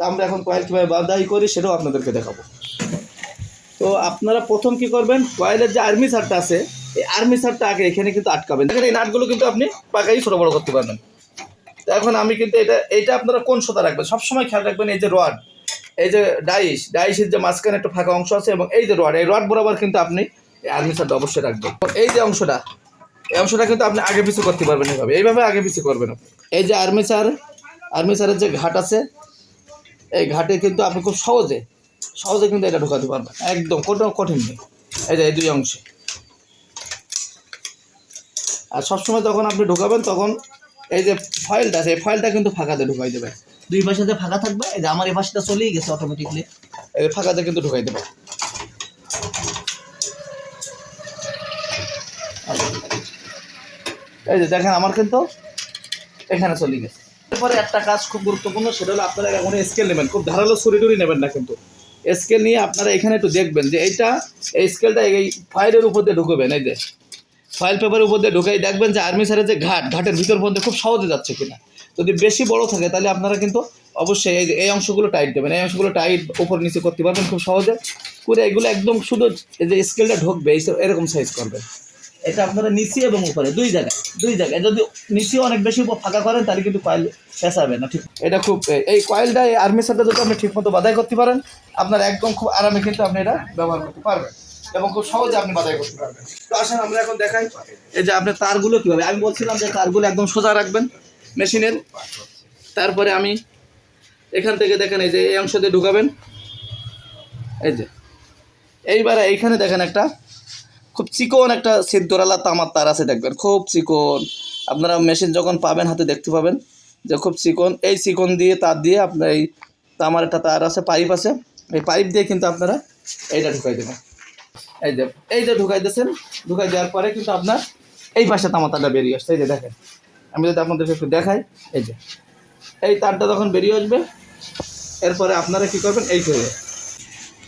তা আমরা এখন কয়েল কীভাবে বাদাই করি সেটাও আপনাদেরকে দেখাবো। তো আপনারা প্রথম কি করবেন কয়েলের যে আর্মি সারটা আছে, এই আর্মি সারটা আগে এখানে কিন্তু আটকাবেন। দেখেন এই নাটগুলো কিন্তু আপনি পাকাই ছোটো বড়ো করতে পারবেন। তো এখন আমি কিন্তু এটা, এইটা আপনারা কোন সোতা রাখবেন? সবসময় খেয়াল রাখবেন এই যে রড এই যে ডাইস ডাইসের যে মাঝখানে একটা ফাঁকা অংশ আছে এবং এই যে রড এই রড বরাবর কিন্তু আপনি এই আর্মি সারটা অবশ্যই রাখবেন। এই যে অংশটা, এই অংশটা কিন্তু আপনি আগে পিছু করতে পারবেন এইভাবে। এইভাবে আগে পিছু করবেন। এই যে আর্মি সার আর্মি সারের যে ঘাট আছে এই ঘাটে কিন্তু আপনি খুব সহজে সহজে কিন্তু এটা ঢোকাতে পারবেন। একদম কোনো কঠিন নেই। এই যে এই দুই অংশে। আর সবসময় যখন আপনি ঢোকাবেন তখন এই যে ফয়েলটা আছে এই ফয়েলটা কিন্তু ফাঁকাতে ঢুকাই দেবে দুই পাশে যে ফাঁকা থাকবে এই যে আমার এই পাশটা চলেই গেছে অটোমেটিকলি এই ফাঁকাতে কিন্তু ঢুকাই দেবে এই যে দেখেন আমার কিন্তু এখানে চলে গেছে। এরপরে একটা কাজ খুব গুরুত্বপূর্ণ, সেটা হলো আপনারা এখন স্কেল নেবেন। খুব ধারালো ছুরি টুরি নেবেন না কিন্তু। স্কেল নিয়ে আপনারা এখানে একটু দেখবেন যে এইটা, এই স্কেলটা এই ফাইলের উপর দিয়ে ঢুকবেন, এই যে। ফাইল পেপারের উপর দিয়ে ঢুকাই দেখবেন যে আর্মি সারের যে ঘাট, ঘাটের ভিতর মধ্যে খুব সহজে যাচ্ছে কিনা। যদি বেশি বড় থাকে, তাহলে আপনারা কিন্তু অবশ্যই এই এই অংশগুলো টাইট দেবেন। এই অংশগুলো টাইট উপর নিচে করতে পারবেন খুব সহজে। করে এগুলো একদম শুধু এই যে স্কেলটা ঢুকবে এরকম সাইজ করবেন। এটা আপনারা নিচে এবং উপরে, দুই জায়গায় দুই জায়গায়। যদি নিচে অনেক বেশি ফাঁকা করেন, তাহলে কিন্তু কয়েল পেঁচাবে না, ঠিক? এটা খুব এই কয়েলটা এই আর্মির সাথে যদি আপনি ঠিকমতো বাধাই করতে পারেন, আপনার একদম খুব আরামে কিন্তু আপনি এটা ব্যবহার করতে পারবেন এবং খুব সহজে আপনি বাধাই করতে পারবেন। তো আসেন, আমরা এখন দেখাই এই যে আপনি তারগুলো কীভাবে আমি বলছিলাম যে তারগুলো একদম সোজা রাখবেন মেশিনের। তারপরে আমি এখান থেকে দেখেন, এই যে এই অংশ দিয়ে ঢুকাবেন। এই যে। এইবারে এইখানে দেখেন একটা খুব চিকন একটা সিদ্ধরালা তামার তার আছে, দেখবেন। খুব চিকন। আপনারা মেশিন যখন পাবেন, হাতে দেখতে পাবেন যে খুব চিকন। এই চিকন দিয়ে, তার দিয়ে আপনার এই তামার একটা তার আছে পাইপ আছে। এই পাইপ দিয়ে কিন্তু আপনারা এইটা ঢুকাই দেবেন। এই যে এই যে ঢুকাই দিয়েছেন, ঢুকাই দেওয়ার পরে কিন্তু আপনার এই পাশে তামার তারটা বেরিয়ে আসছে। এই যে দেখেন, আমি যদি আপনাদেরকে একটু দেখাই, এই যে, এই তারটা যখন বেরিয়ে আসবে, এরপরে আপনারা কী করবেন, এই করে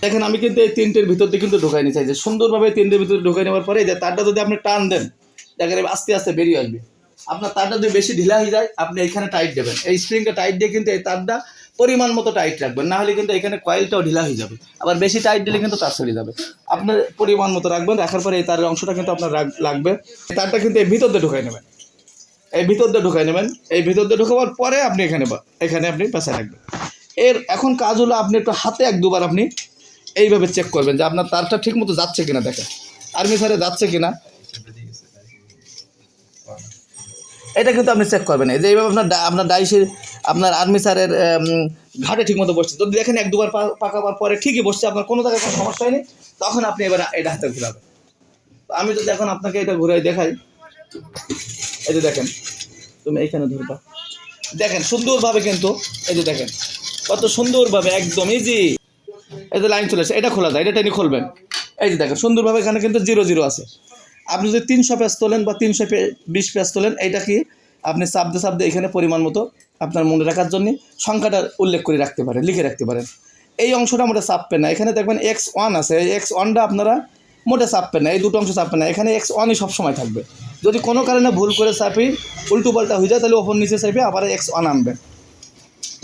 দেখেন, আমি কিন্তু এই তিনটের ভিতর দিয়ে কিন্তু ঢোকাই নিতে চাই যে সুন্দরভাবে তিনটের ভিতরে ঢোকাই নেওয়ার পরে যে তারটা যদি আপনি টান দেন, দেখেন আস্তে আস্তে বেরিয়ে আসবে। আপনার তারটা যদি বেশি ঢিলা হয়ে যায়, আপনি এখানে টাইট দেবেন। এই স্প্রিংটা টাইট দিয়ে কিন্তু এই তারটা পরিমাণ মতো টাইট রাখবেন। না হলে কিন্তু এখানে কয়েলটাও ঢিলা হয়ে যাবে। আবার বেশি টাইট দিলে কিন্তু তার সরে যাবে। আপনার পরিমাণ মতো রাখবেন, রাখার পরে এই তারের অংশটা কিন্তু আপনার লাগবে। তারটা কিন্তু এই ভিতর দিয়ে ঢোকাই নেবেন। এই ভিতর দিয়ে ঢুকাই নেবেন। এই ভিতর দিয়ে ঢুকাবার পরে আপনি এখানে এখানে আপনি পেঁচা রাখবেন। এর এখন কাজ হলো আপনি একটু হাতে এক দুবার আপনি এইভাবে চেক করবেন যে আপনার তারটা ঠিক মতো যাচ্ছে কিনা, দেখেন। আর্মি সারে যাচ্ছে কিনা? এটা কিন্তু আপনি চেক করবেন। এই যে এইভাবে আপনার আপনার ডাইসের, আপনার আর্মি সারের ঘাটে ঠিক মতো বসছে। যদি দেখেন এক, দুবার পাকাবার পরে ঠিকই বসছে, আপনার কোনো জায়গায় কোনো সমস্যা হয়নি, তখন আপনি এবার এটা হাতে ঘুরাবেন আমি যদি এখন আপনাকে এটা ঘুরাই দেখাই। এই যে দেখেন, তুমি এইখানে ধরবা দেখেন, সুন্দরভাবে কিন্তু, এই যে দেখেন, কত সুন্দরভাবে, একদম ইজি যে লাইন চলে আসে, এটা খোলা যায়, এটা টেনে খুলবেন। এই যে দেখেন, সুন্দরভাবে এখানে কিন্তু জিরো জিরো আছে। আপনি যদি তিনশো পেজ তোলেন বা তিনশো বিশ পেজ তোলেন এইটা কি আপনি চাপতে চাপতে এখানে পরিমাণ মতো আপনার মনে রাখার জন্য সংখ্যাটা উল্লেখ করে রাখতে পারেন, লিখে রাখতে পারেন। এই অংশটা মোটে চাপবে না। এখানে দেখবেন এক্স ওয়ান আছে। এই এক্স ওয়ানটা আপনারা মোটে চাপবে না। এই দুটো অংশ চাপবে না। এখানে এক্স ওয়ানই সবসময় থাকবে। যদি কোনো কারণে ভুল করে চাপি, উল্টো পাল্টা হয়ে যায়, তাহলে ওপর নিচে চাপে আবার এক্স ওয়ান আনবে তো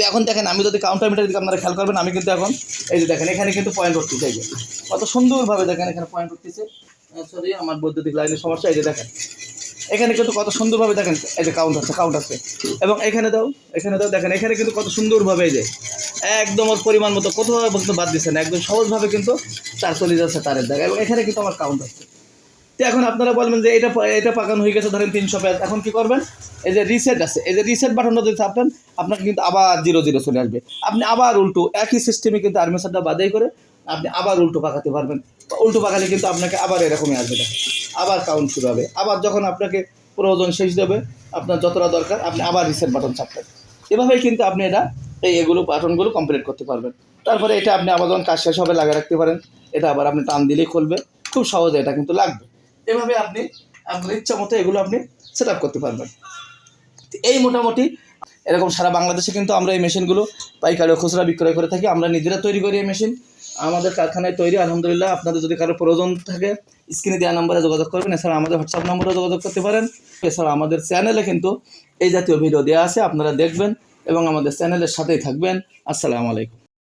এখন দেখেন, আমি যদি কাউন্টার মিটার দিকে আপনারা খেয়াল করবেন, আমি কিন্তু এখন, এই যে দেখেন, এখানে কিন্তু পয়েন্ট উঠতেছে, এই যে। কত সুন্দরভাবে দেখেন, এখানে পয়েন্ট উঠতেছে। সরি আমার বৈদ্যুতিক লাইনের সমস্যা, এই যে দেখেন। এখানে কিন্তু কত সুন্দরভাবে দেখেন, এই যে কাউন্ট আছে কাউন্ট আছে। এবং এখানে দাও এখানে দাও, দেখেন, এখানে কিন্তু কত সুন্দরভাবে, এই যে, একদম ওর পরিমাণ মতো, কোথাও বাদ দিচ্ছে না, একদম সহজভাবে কিন্তু তার চলে যাচ্ছে তারের দেখা এবং এখানে কিন্তু আমার কাউন্ট আছে। তো এখন আপনারা বলবেন যে এটা এটা পাকানো হয়ে গেছে, ধরেন তিনশো পেজ এখন কি করবেন? এই যে রিসেট আছে। এই যে রিসেট বাটনটা যদি থাকবেন আপনাকে কিন্তু আবার জিরো জিরো চলে আসবে। আপনি আবার উল্টো, একই সিস্টেমে কিন্তু আর্মেশনটা বাদাই করে আপনি আবার উল্টো পাকাতে পারবেন। উল্টো পাকালে কিন্তু আপনাকে আবার এরকমই আসবে। আবার কাউন্ট শুরু হবে। আবার যখন আপনাকে প্রয়োজন শেষ দেবে, আপনার যতটা দরকার, আপনি আবার রিসেট বাটন চাপবেন এভাবেই কিন্তু আপনি এটা, এই এগুলো বাটনগুলো কমপ্লিট করতে পারবেন। তারপরে এটা আপনি আবার যখন কাজ শেষ হবে, লাগিয়ে রাখতে পারেন। এটা আবার আপনি টান দিলেই খুলবে। খুব সহজে এটা কিন্তু লাগবে। এভাবে আপনি, আপনার ইচ্ছা মতো এগুলো আপনি সেট করতে পারবেন। এই মোটামুটি এরকম সারা বাংলাদেশে কিন্তু আমরা এই মেশিনগুলো পাইকারি খুচরা বিক্রয় করে থাকি। আমরা নিজেরা তৈরি করি এই মেশিন। আমাদের কারখানায় তৈরি, আলহামদুলিল্লাহ। আপনাদের যদি কারও প্রয়োজন থাকে, স্ক্রিনে দেওয়া নম্বরে যোগাযোগ করবেন। এছাড়া আমাদের হোয়াটসঅ্যাপ নম্বরে যোগাযোগ করতে পারেন। এছাড়া আমাদের চ্যানেলে কিন্তু এই জাতীয় ভিডিও দেওয়া আছে, আপনারা দেখবেন এবং আমাদের চ্যানেলের সাথেই থাকবেন। আসসালামু আলাইকুম।